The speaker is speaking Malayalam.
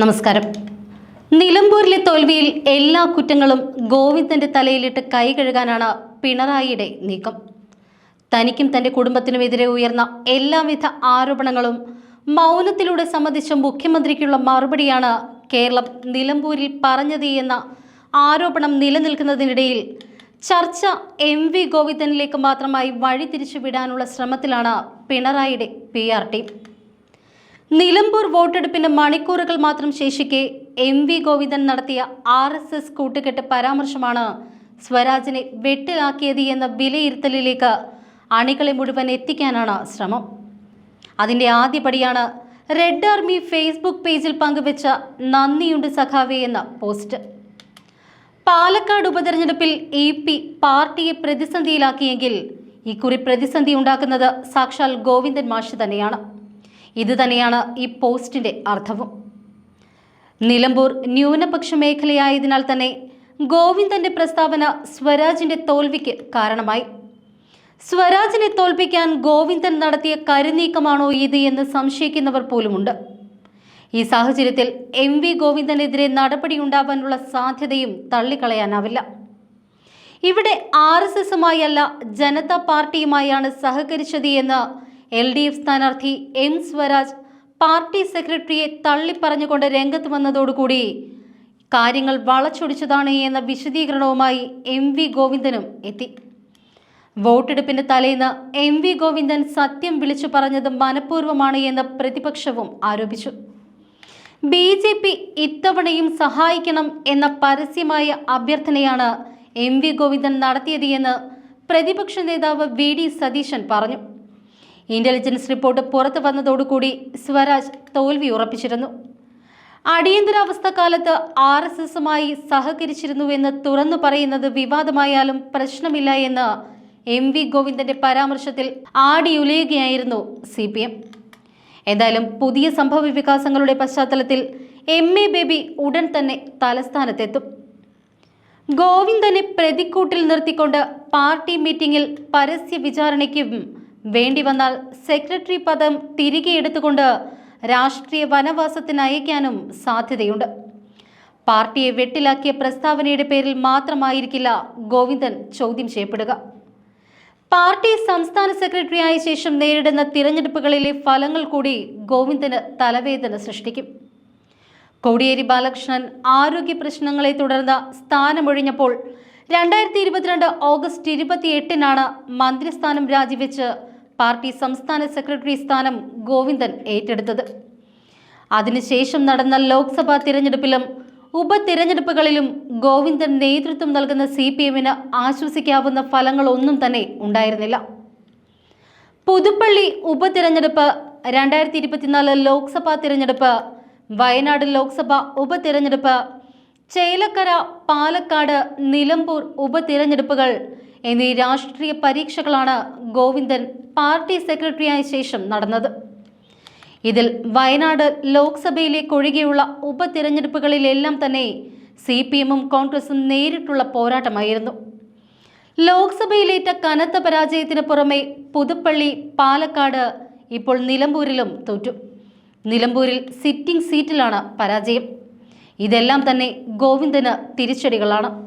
നമസ്കാരം. നിലമ്പൂരിലെ തോൽവിയിൽ എല്ലാ കുറ്റങ്ങളും ഗോവിന്ദന്റെ തലയിലിട്ട് കൈ കഴുകാനാണ് പിണറായിയുടെ നീക്കം. തനിക്കും തന്റെ കുടുംബത്തിനുമെതിരെ ഉയർന്ന എല്ലാവിധ ആരോപണങ്ങളും മൗനത്തിലൂടെ സംബന്ധിച്ച മുഖ്യമന്ത്രിക്കുള്ള മറുപടിയാണ് കേരളം നിലമ്പൂരിൽ പറഞ്ഞത് എന്ന ആരോപണം നിലനിൽക്കുന്നതിനിടയിൽ ചർച്ച എം വി ഗോവിന്ദനിലേക്ക് മാത്രമായി വഴിതിരിച്ചു വിടാനുള്ള ശ്രമത്തിലാണ് പിണറായിയുടെ പി ആർ ടീം. നിലമ്പൂർ വോട്ടെടുപ്പിന് മണിക്കൂറുകൾ മാത്രം ശേഷിക്കെ എം വി ഗോവിന്ദൻ നടത്തിയ ആർ എസ് എസ് കൂട്ടുകെട്ട് പരാമർശമാണ് സ്വരാജിനെ വെട്ടിലാക്കിയത് എന്ന വിലയിരുത്തലിലേക്ക് അണികളെ മുഴുവൻ എത്തിക്കാനാണ് ശ്രമം. അതിന്റെ ആദ്യപടിയാണ് റെഡ് ആർമി ഫേസ്ബുക്ക് പേജിൽ പങ്കുവെച്ച നന്ദിയുണ്ട് സഖാവേ എന്ന പോസ്റ്റ്. പാലക്കാട് ഉപതെരഞ്ഞെടുപ്പിൽ എ പി പാർട്ടിയെ പ്രതിസന്ധിയിലാക്കിയെങ്കിൽ ഇക്കുറി പ്രതിസന്ധി ഉണ്ടാക്കുന്നത് സാക്ഷാൽ ഗോവിന്ദൻ മാഷ് തന്നെയാണ്. ഇത് തന്നെയാണ് ഈ പോസ്റ്റിന്റെ അർത്ഥവും. നിലമ്പൂർ ന്യൂനപക്ഷ മേഖലയായതിനാൽ തന്നെ ഗോവിന്ദന്റെ പ്രസ്താവന സ്വരാജിന്റെ തോൽവിക്ക് കാരണമായി. സ്വരാജിനെ തോൽപ്പിക്കാൻ ഗോവിന്ദൻ നടത്തിയ കരുനീക്കമാണോ ഇത് എന്ന് സംശയിക്കുന്നവർ പോലുമുണ്ട്. ഈ സാഹചര്യത്തിൽ എം വി ഗോവിന്ദനെതിരെ നടപടിയുണ്ടാവാനുള്ള സാധ്യതയും തള്ളിക്കളയാനാവില്ല. ഇവിടെ ആർ എസ് എസുമായല്ല ജനതാ പാർട്ടിയുമായാണ് സഹകരിച്ചത് എന്ന് എൽ ഡി എഫ് സ്ഥാനാർത്ഥി എം സ്വരാജ് പാർട്ടി സെക്രട്ടറിയെ തള്ളിപ്പറഞ്ഞുകൊണ്ട് രംഗത്ത് വന്നതോടുകൂടി കാര്യങ്ങൾ വളച്ചൊടിച്ചതാണ് എന്ന വിശദീകരണവുമായി എം വി ഗോവിന്ദനും എത്തി. വോട്ടെടുപ്പിന്റെ തലേന്ന് എം വി ഗോവിന്ദൻ സത്യം വിളിച്ചു പറഞ്ഞത് മനഃപൂർവമാണ് എന്ന് പ്രതിപക്ഷവും ആരോപിച്ചു. ബി ജെ പി ഇത്തവണയും സഹായിക്കണം എന്ന പരസ്യമായ അഭ്യർത്ഥനയാണ് എം വി ഗോവിന്ദൻ നടത്തിയത് എന്ന് പ്രതിപക്ഷ നേതാവ് വി ഡി സതീശൻ പറഞ്ഞു. ഇന്റലിജൻസ് റിപ്പോർട്ട് പുറത്തു വന്നതോടുകൂടി സ്വരാജ് തോൽവി ഉറപ്പിച്ചിരുന്നു. അടിയന്തരാവസ്ഥ കാലത്ത് ആർ എസ് എസുമായി സഹകരിച്ചിരുന്നുവെന്ന് തുറന്നു പറയുന്നത് വിവാദമായാലും പ്രശ്നമില്ല എന്ന് എം വി ഗോവിന്ദന്റെ പരാമർശത്തിൽ ആടിയുലയുകയായിരുന്നു സി പി എം. എന്തായാലും പുതിയ സംഭവ വികാസങ്ങളുടെ പശ്ചാത്തലത്തിൽ എം എ ബേബി ഉടൻ തന്നെ തലസ്ഥാനത്തെത്തും. ഗോവിന്ദനെ പ്രതിക്കൂട്ടിൽ നിർത്തിക്കൊണ്ട് പാർട്ടി മീറ്റിംഗിൽ പരസ്യ വിചാരണയ്ക്കും വേണ്ടി വന്നാൽ സെക്രട്ടറി പദം തിരികെ എടുത്തുകൊണ്ട് രാഷ്ട്രീയ വനവാസത്തിന് അയക്കാനും സാധ്യതയുണ്ട്. പാർട്ടിയെ വെട്ടിലാക്കിയ പ്രസ്താവനയുടെ പേരിൽ മാത്രമായിരിക്കില്ല ഗോവിന്ദൻ ചോദ്യം ചെയ്യപ്പെടുക. പാർട്ടി സംസ്ഥാന സെക്രട്ടറി ആയ ശേഷം നേരിടുന്ന തിരഞ്ഞെടുപ്പുകളിലെ ഫലങ്ങൾ കൂടി ഗോവിന്ദന് തലവേദന സൃഷ്ടിക്കും. കോടിയേരി ബാലകൃഷ്ണൻ ആരോഗ്യ പ്രശ്നങ്ങളെ തുടർന്ന് സ്ഥാനമൊഴിഞ്ഞപ്പോൾ രണ്ടായിരത്തി ഇരുപത്തിരണ്ട് ഓഗസ്റ്റ് ഇരുപത്തിയെട്ടിനാണ് മന്ത്രിസ്ഥാനം രാജിവെച്ച് പാർട്ടി സംസ്ഥാന സെക്രട്ടറി സ്ഥാനം ഗോവിന്ദൻ ഏറ്റെടുത്തത്. അതിനുശേഷം നടന്ന ലോക്സഭാ തിരഞ്ഞെടുപ്പിലും ഉപതിരഞ്ഞെടുപ്പുകളിലും ഗോവിന്ദൻ നേതൃത്വം നൽകുന്ന സി പി എമ്മിന് ആശ്വസിക്കാവുന്ന ഫലങ്ങളൊന്നും തന്നെ ഉണ്ടായിരുന്നില്ല. പുതുപ്പള്ളി ഉപതിരഞ്ഞെടുപ്പ് രണ്ടായിരത്തി ഇരുപത്തിനാല് ലോക്സഭാ തിരഞ്ഞെടുപ്പ് വയനാട് ലോക്സഭാ ഉപതിരഞ്ഞെടുപ്പ് ചേലക്കര പാലക്കാട് നിലമ്പൂർ ഉപതിരഞ്ഞെടുപ്പുകൾ എന്നീ രാഷ്ട്രീയ പരീക്ഷകളാണ് ഗോവിന്ദൻ പാർട്ടി സെക്രട്ടറിയായ ശേഷം നടന്നത്. ഇതിൽ വയനാട് ലോക്സഭയിലേക്കൊഴികെയുള്ള ഉപതിരഞ്ഞെടുപ്പുകളിലെല്ലാം തന്നെ സി പി എമ്മും കോൺഗ്രസും നേരിട്ടുള്ള പോരാട്ടമായിരുന്നു. ലോക്സഭയിലേറ്റ കനത്ത പരാജയത്തിന് പുറമെ പുതുപ്പള്ളി പാലക്കാട് ഇപ്പോൾ നിലമ്പൂരിലും തോറ്റു. നിലമ്പൂരിൽ സിറ്റിംഗ് സീറ്റിലാണ് പരാജയം. ഇതെല്ലാം തന്നെ ഗോവിന്ദന് തിരിച്ചടികളാണ്.